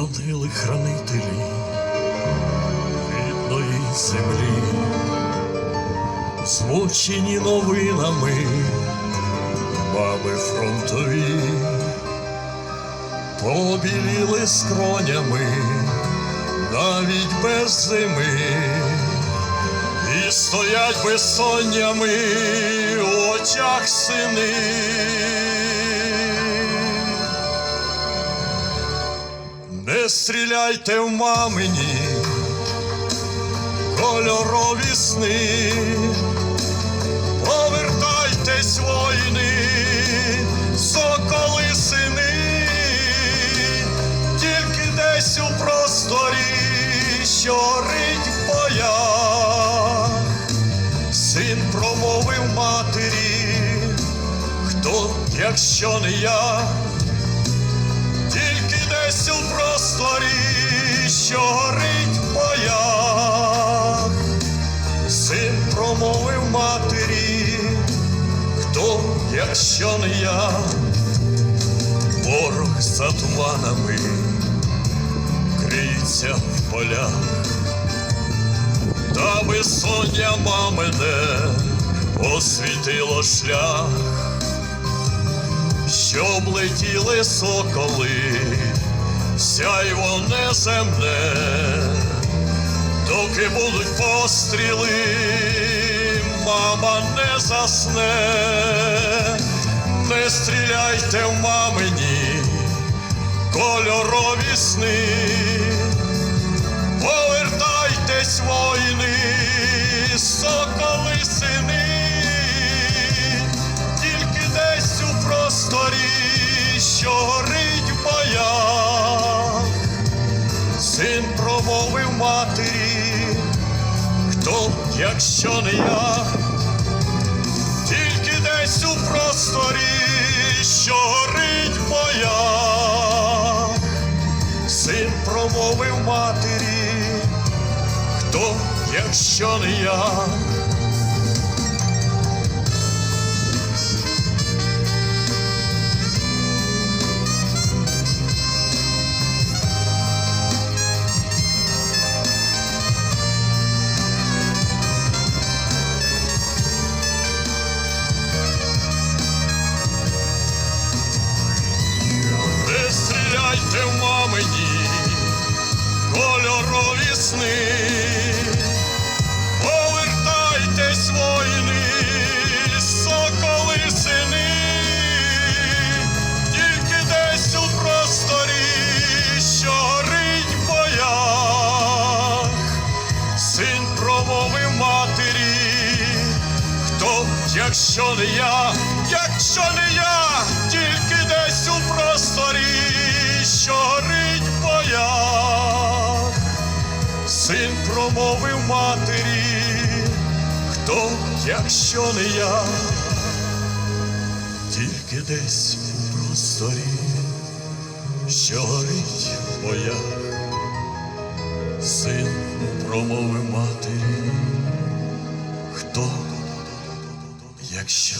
ангели-хранителі рідної землі, змучені новинами, мами фронтові, побіліли скронями навіть без зими, і стоять безсоннями в очах сини. Стріляйте в мамині, кольорові сни, повертайтесь воїни, соколи сини, тільки десь у просторі, що рить в син промовив матері, хто, якщо не я що горить в боях, син промовив матері, хто, якщо не я, ворог за туманами криється в полях, та безсоння мамине освітило шлях. Щоб летіли соколи, сяйво неземне, доки будуть постріли, мама не засне, не стріляйте в мамині, кольорові сни, повертайтесь, воїни, соколи матері, хто, якщо не я, тільки десь у просторі, що горить моя, син промовив матері, хто, якщо не я. Син матері, хто, якщо не я, якщо не я, тільки десь у просторі, що горить боях, син промовив матері, хто, якщо не я, тільки десь у просторі, що горить боях, син промовив матері, хто, якщо